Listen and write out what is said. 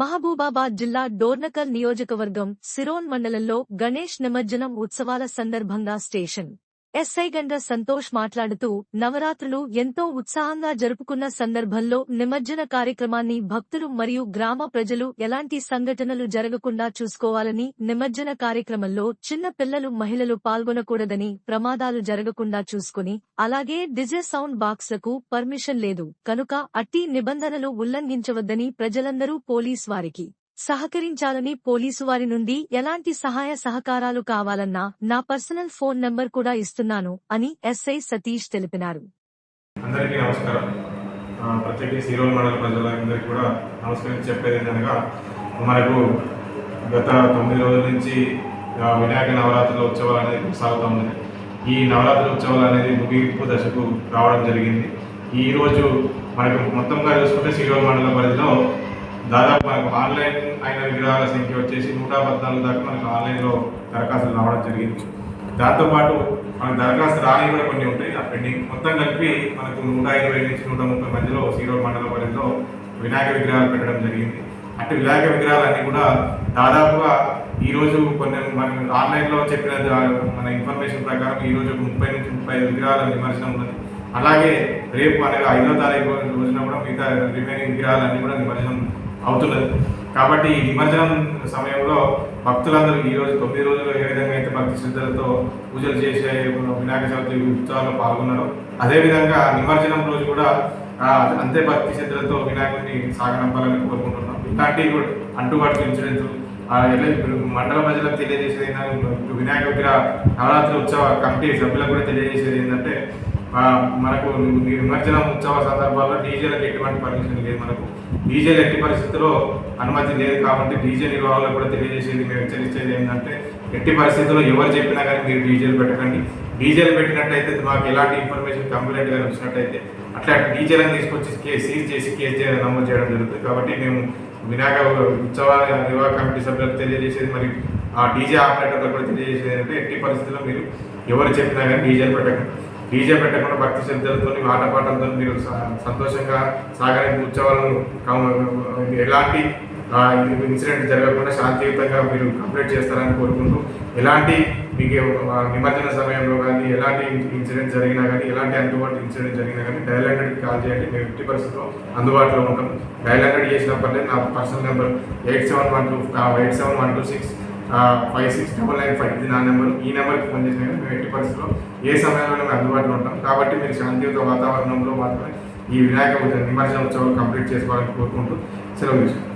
మహబూబాబాద్ జిల్లా డోర్నకల్ నియోజకవర్గం సిరోన్ మండలంలో గణేష్ నిమజ్జనం ఉత్సవాల సందర్భంగా స్టేషన్. ఎస్ఐ గండ్ర సంతోష్ మాట్లాడుతూ నవరాత్రులు ఎంతో ఉత్సాహంగా జరుపుకున్న సందర్భంలో నిమజ్జన కార్యక్రమాన్ని భక్తులు మరియు గ్రామ ప్రజలు ఎలాంటి సంఘటనలు జరగకుండా చూసుకోవాలని నిమజ్జన కార్యక్రమంలో చిన్న పిల్లలు మహిళలు పాల్గొనకూడదని ప్రమాదాలు జరగకుండా చూసుకుని అలాగే డిజే సౌండ్ బాక్స్లకు పర్మిషన్ లేదు. కనుక అట్టి నిబంధనలు ఉల్లంఘించవద్దని ప్రజలందరూ పోలీస్ వారికి సహకరించాలని పోలీసు వారి నుండి ఎలాంటి సహాయ సహకారాలు కావాలన్నా నా పర్సనల్ ఫోన్ నంబర్ కూడా ఇస్తున్నాను అని ఎస్ఐ సతీష్ తెలిపినారు. అందరికీ నమస్కారం. ప్రత్యేకించి ఈరోజు మండల ప్రజలందరికీ కూడా నమస్కరించి చెప్పేది ఏంటనగా మనకు గత తొమ్మిది రోజుల నుంచి వినాయక నవరాత్రుల ఉత్సవాలు అనేది కొనసాగుతూ ఉన్నాయి ఈ నవరాత్రి ఉత్సవాలు అనేది ముగింపు దశకు రావడం జరిగింది. ఈరోజు మనకు మొత్తంగా చూసుకుంటే శ్రీరోల్ మండల పరిధిలో దాదాపు మనకు ఆన్లైన్ అయిన విగ్రహాల సంఖ్య వచ్చేసి నూట పద్నాలుగు దాకా మనకు ఆన్లైన్లో దరఖాస్తులు రావడం జరిగింది. దాంతోపాటు మనకు దరఖాస్తు రాని కూడా కొన్ని ఉంటాయి. ఆ పెండింగ్ మొత్తం కలిపి మనకు నూట ఇరవై నుంచి నూట ముప్పై మధ్యలో సీరో మండల పరిధిలో వినాయక విగ్రహాలు పెట్టడం జరిగింది. అటు వినాయక విగ్రహాలన్నీ కూడా దాదాపుగా ఈరోజు కొన్ని మన ఆన్లైన్లో చెప్పిన మన ఇన్ఫర్మేషన్ ప్రకారం ఈరోజు ముప్పై నుంచి ముప్పై విగ్రహాల నిమజ్జనం ఉన్నది. అలాగే రేపు అనగా ఐదో తారీఖు రోజున కూడా మిగతా రిమైనింగ్ విగ్రహాలన్నీ కూడా నిమర్శనం అవుతున్నది. కాబట్టి ఈ నిమజ్జనం సమయంలో భక్తులందరూ ఈ రోజు తొమ్మిది రోజులు ఏ విధంగా అయితే భక్తి శ్రద్ధలతో పూజలు చేసే వినాయక చవితి ఉత్సవాల్లో పాల్గొన్నారో అదేవిధంగా నిమజ్జనం రోజు కూడా అంతే భక్తి శ్రద్ధలతో వినాయకుడిని సాగనంపాలని కోరుకుంటున్నాం. ఇలాంటి కూడా అంటుబాటు ఇన్సూరెన్స్ మండల ప్రజలకు తెలియజేసేది ఏంటంటే వినాయక విగ్రహ నవరాత్రి ఉత్సవ కమిటీ సభ్యులకు కూడా తెలియజేసేది ఏంటంటే మనకు నిమజ్జనం ఉత్సవ సందర్భాల్లో డీజేలకు ఎటువంటి పర్మిషన్ లేదు మనకు. డీజేలు ఎట్టి పరిస్థితుల్లో అనుమతి లేదు కాబట్టి డీజే నిర్వాహకులకు కూడా తెలియజేసేది మేము హెచ్చరించేది ఏంటంటే ఎట్టి పరిస్థితుల్లో ఎవరు చెప్పినా కానీ మీరు డీజేలు పెట్టకండి. డీజేలు పెట్టినట్టయితే మాకు ఎలాంటి ఇన్ఫర్మేషన్ కంప్లైంట్ కానీ వచ్చినట్టయితే అట్లా డీజేలను తీసుకొచ్చి కేసు సీజ్ చేసి కేసు చేయడం నమోదు చేయడం జరుగుతుంది. కాబట్టి మేము వినాయక ఉత్సవ నిర్వాహక కమిటీ సభ్యులకు తెలియజేసేది మరి ఆ డీజే ఆపరేటర్లకు కూడా తెలియజేసేది అంటే ఎట్టి పరిస్థితుల్లో మీరు ఎవరు చెప్పినా కానీ డీజేలు పెట్టకండి. డీజే పెట్టకుండా భక్తి శ్రద్ధలతో ఆటపాటలతో మీరు సంతోషంగా సాగని ఉత్సవాలను ఎలాంటి ఇన్సిడెంట్ జరగకుండా శాంతియుతంగా మీరు కంప్లీట్ చేస్తారని కోరుకుంటూ ఎలాంటి మీకు నిమజ్జన సమయంలో కానీ ఎలాంటి ఇన్సిడెంట్ జరిగినా కానీ ఎలాంటి అందుబాటు ఇన్సిడెంట్ జరిగినా కానీ డైల్ హండ్రెడ్కి కాల్ చేయండి. మేము ఎట్టి పరిస్థితుల్లో అందుబాటులో ఉంటాం. డైల్ హండ్రెడ్ చేసినప్పటికీ నా personal number eight seven one two eight seven one two six five six double nine five ఇది నా నెంబర్. ఈ నెంబర్కి ఫోన్ చేసిన మేము ఎట్టి పరిస్థితుల్లో ఏ సమయంలో మేము అందుబాటులో ఉంటాం. కాబట్టి మీరు శాంతియుత వాతావరణంలో మాత్రమే ఈ వినాయక నిమజ్జన ఉత్సవాలు కంప్లీట్ చేసుకోవాలని కోరుకుంటూ సెలవు తీసుకుంటాం